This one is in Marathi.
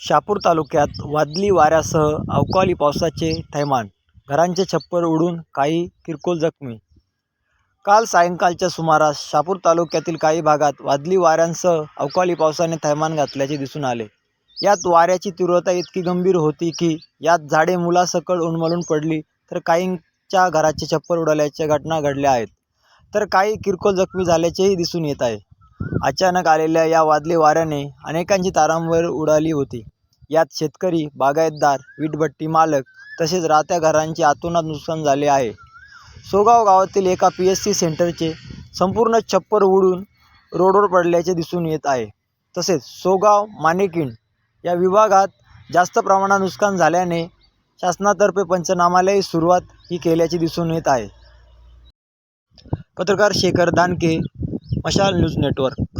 शहापूर तालुक्यात वादळी वाऱ्यासह अवकाळी पावसाचे थैमान. घरांचे छप्पर उडून काही किरकोळ जखमी. काल सायंकाळच्या सुमारास शहापूर तालुक्यातील काही भागात वादळी वाऱ्यांसह अवकाळी पावसाने थैमान घातल्याचे दिसून आले. यात वाऱ्याची तीव्रता इतकी गंभीर होती की यात झाडे मुलासकट उन्मळून पडली तर काहींच्या घराचे छप्पर उडाल्याच्या घटना घडल्या आहेत. तर काही किरकोळ जखमी झाल्याचेही दिसून येत आहे. अचानक आलेल्या या वादळी वाऱ्याने अनेकांची तारांवर उडाली होती. यात शेतकरी बागायतदार वीटभट्टी मालक तसेच राहत्या घरांचे आतोनात नुकसान झाले आहे. सोगाव गावातील एका पी एस सी सेंटरचे संपूर्ण छप्पर उडून रोडवर पडल्याचे दिसून येत आहे. तसेच सोगाव मानेकिंड या विभागात जास्त प्रमाणात नुकसान झाल्याने शासनातर्फे पंचनामालाही सुरुवात ही केल्याचे दिसून येत आहे. पत्रकार शेखर दानके मशाल न्यूज नेटवर्क.